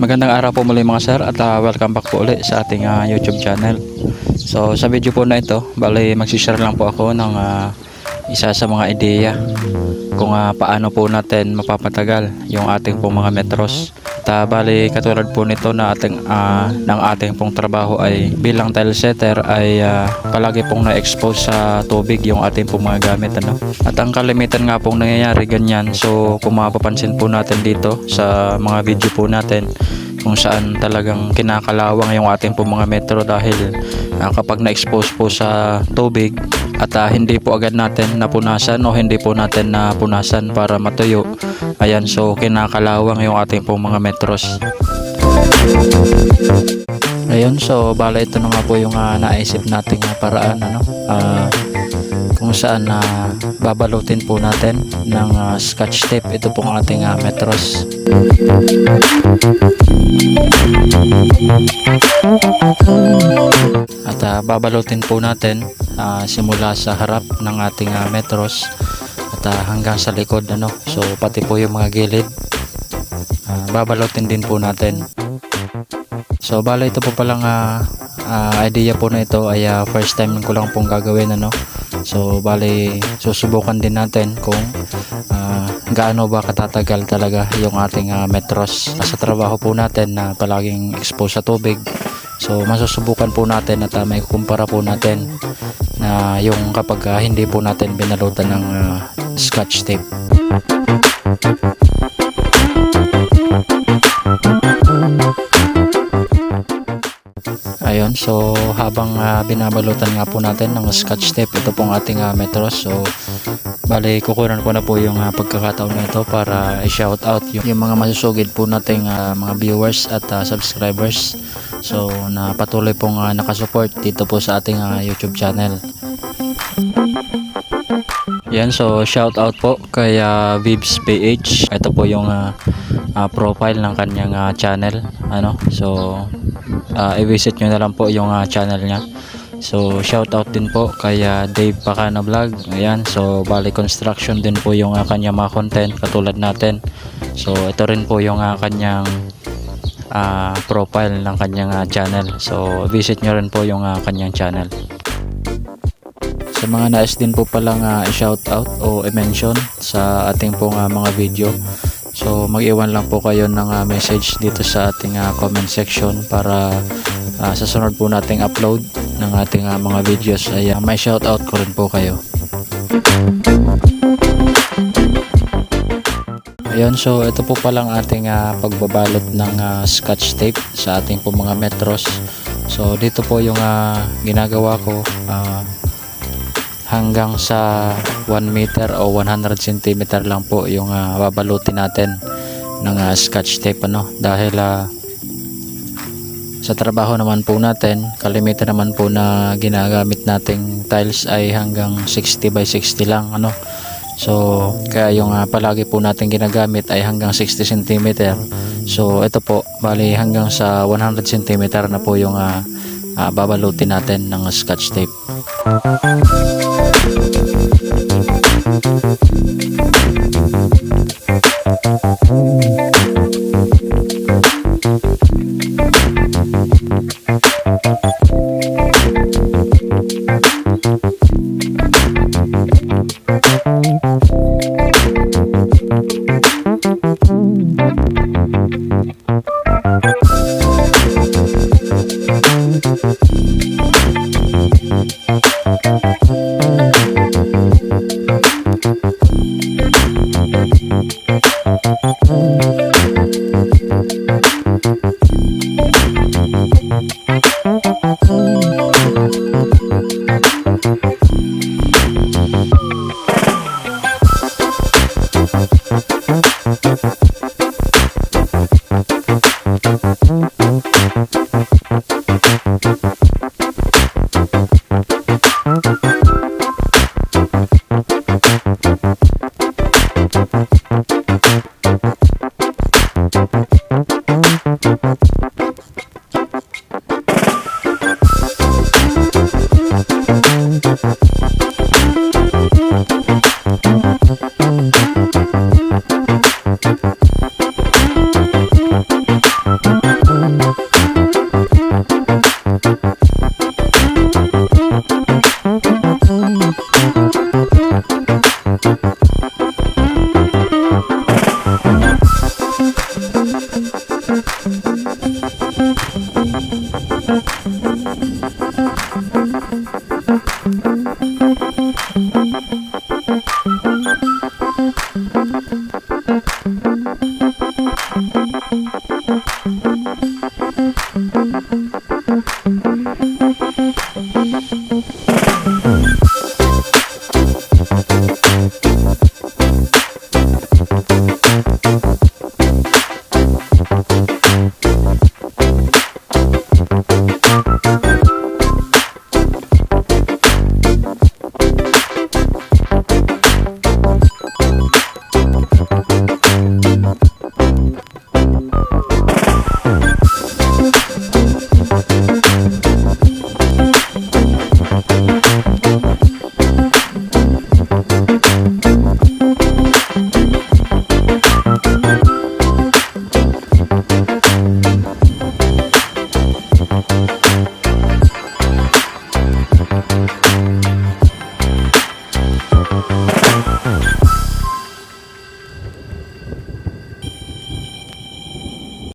Magandang araw po muli mga sir at ah, welcome back po ulit sa ating ah, YouTube channel. So sa video po na ito, bali magsishare lang po ako ng ah, isa sa mga ideya kung ah, paano po natin mapapatagal yung ating pong mga metros. At ah, bali katulad po nito na ating ah, ng ating pong trabaho ay bilang tile setter ay ah, palagi pong na-expose sa tubig yung ating pong mga gamit ano. At ang kalimitan nga pong nangyayari ganyan. So kung mapapansin po natin dito sa mga video po natin kung saan talagang kinakalawang yung ating po mga metro dahil ah, kapag na-expose po sa tubig at ah, hindi po agad natin napunasan o hindi po natin napunasan para matuyo. Ayan so kinakalawang yung ating po mga metros. Ayun so bala ito na nga po yung ah, naisip nating paraan ano? Ah, kung saan na babalutin po natin ng ah, scotch tape ito pong ating ah, metros At ah, babalutin po natin ah, simula sa harap ng ating ah, metros at ah, hanggang sa likod ano. So pati po yung mga gilid ah, babalutin din po natin. So bala ito po palang ah, ah, idea po na ito ay ah, first time ko lang pong gagawin ano. So bali susubukan din natin kung ah, gaano ba katatagal talaga yung ating ah, metros sa trabaho po natin na palaging exposed sa tubig. So masusubukan po natin at uh, may kumpara po natin na yung kapag ah, hindi po natin binalutan ng ah, scotch tape. Ayun, so habang ah, binabalutan nga po natin ng scotch tape, ito pong ating ah, metros. So bali kukunan ko na po yung ah, pagkakataon na ito para i-shout out yung, yung mga masusugid po nating ah, mga viewers at ah, subscribers. So na patuloy pong ah, nakasupport dito po sa ating ah, YouTube channel. Yan, so shout out po kay uh, Vibs PH. Ito po yung ah, ah, profile ng kanyang ah, channel. Ano? So ah, i-visit nyo na lang po yung ah, channel niya. So shout out din po kay ah, Dave Pacana Vlog. Ayan, so bali construction din po yung uh, kanyang mga content katulad natin. So ito rin po yung ah, kanyang ah, profile ng kanyang ah, channel. So visit nyo rin po yung ah, kanyang channel. Sa mga nais din po palang uh, i-shout out o i-mention sa ating pong ah, mga video. So mag-iwan lang po kayo ng ah, message dito sa ating ah, comment section para ah, sa sunod po nating upload ng ating ah, mga videos ay ah, may shout out ko rin po kayo. Ayun, so ito po palang ating ah, pagbabalot ng ah, scotch tape sa ating po mga metros. So dito po yung ah, ginagawa ko ah, hanggang sa 1 meter o 100 cm lang po yung ah, babalutin natin ng ah, scotch tape ano? Dahil ah, sa trabaho naman po natin kalimitan naman po na ginagamit nating tiles ay hanggang 60 by 60 lang ano? So kaya yung ah, palagi po natin ginagamit ay hanggang 60 cm so ito po bali hanggang sa 100 cm na po yung ah, ah, babalutin natin ng scotch tape